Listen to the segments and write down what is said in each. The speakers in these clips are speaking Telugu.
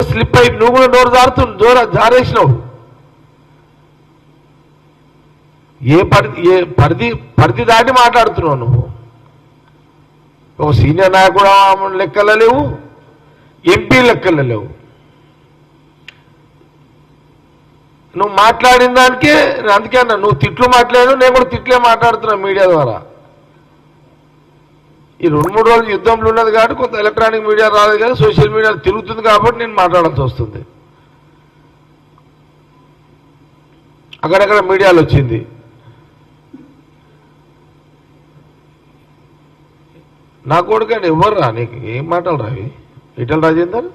స్లిప్ అయి నువ్వు కూడా నోరు జారుతు జోర జారేసినావు. ఏ పరిధి ఏ పరిధి పరిధి దాటి మాట్లాడుతున్నావు నువ్వు? ఒక సీనియర్ నాయకుడు లెక్కల లేవు ఎంపీ లెక్కల లేవు. నువ్వు మాట్లాడిన దానికే అందుకే అన్నా నువ్వు తిట్లు మాట్లాడు నేను కూడా తిట్లే మాట్లాడుతున్నా మీడియా ద్వారా. ఈ రెండు మూడు రోజులు యుద్ధంలో ఉన్నది కాబట్టి కొంత ఎలక్ట్రానిక్ మీడియా రాలేదు కానీ సోషల్ మీడియా తిరుగుతుంది కాబట్టి నేను మాట్లాడాల్సి వస్తుంది. అక్కడక్కడ మీడియాలో వచ్చింది. నా కొడుకండి ఎవరు రా నీకు ఏం మాటలు రావి? ఇటల్ రాజేందర్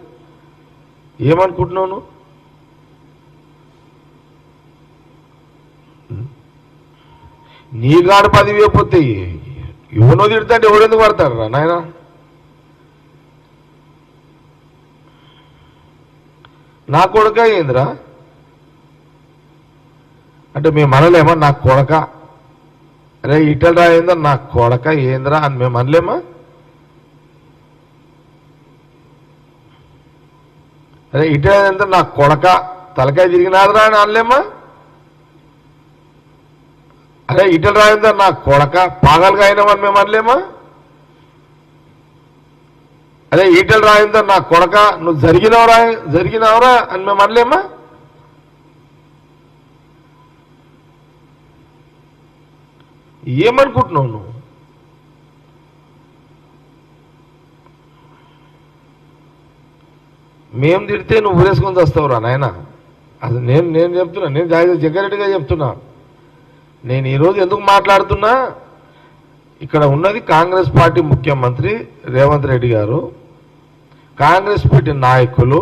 ఏమనుకుంటున్నావు నువ్వు? నీ గాడు పదివే అయిపోతే ఎవనో తిడతాంటే ఎవరెందుకు పడతారు రా నాయన? నా కొడుక ఏందిరా? అంటే మేము అనలేమా నా కొడక. అరే ఇటల్ ఏందా నా కొడక ఏందిరా అని మేము అనలేమా? అరే ఇటల్ నా కొడక. తలకాయ తిరిగినాదిరా అని అనలేమా? అరే ఇటల్ రాయిందా నా కొడక పాగలుగా అయినామని మేము అనలేమా? అదే ఈటలు రాయిందా నా కొడక నువ్వు జరిగినవరా జరిగినవరా అని మేము అనలేమా? ఏమనుకుంటున్నావు నువ్వు? మేం తిడితే నువ్వు ఊరేసుకొని వస్తావురా నాయన. అది నేను నేను చెప్తున్నా. నేను జగ్గారెడ్డిగా చెప్తున్నా. నేను ఈరోజు ఎందుకు మాట్లాడుతున్నా? ఇక్కడ ఉన్నది కాంగ్రెస్ పార్టీ ముఖ్యమంత్రి రేవంత్ రెడ్డి గారు. కాంగ్రెస్ పార్టీ నాయకులు.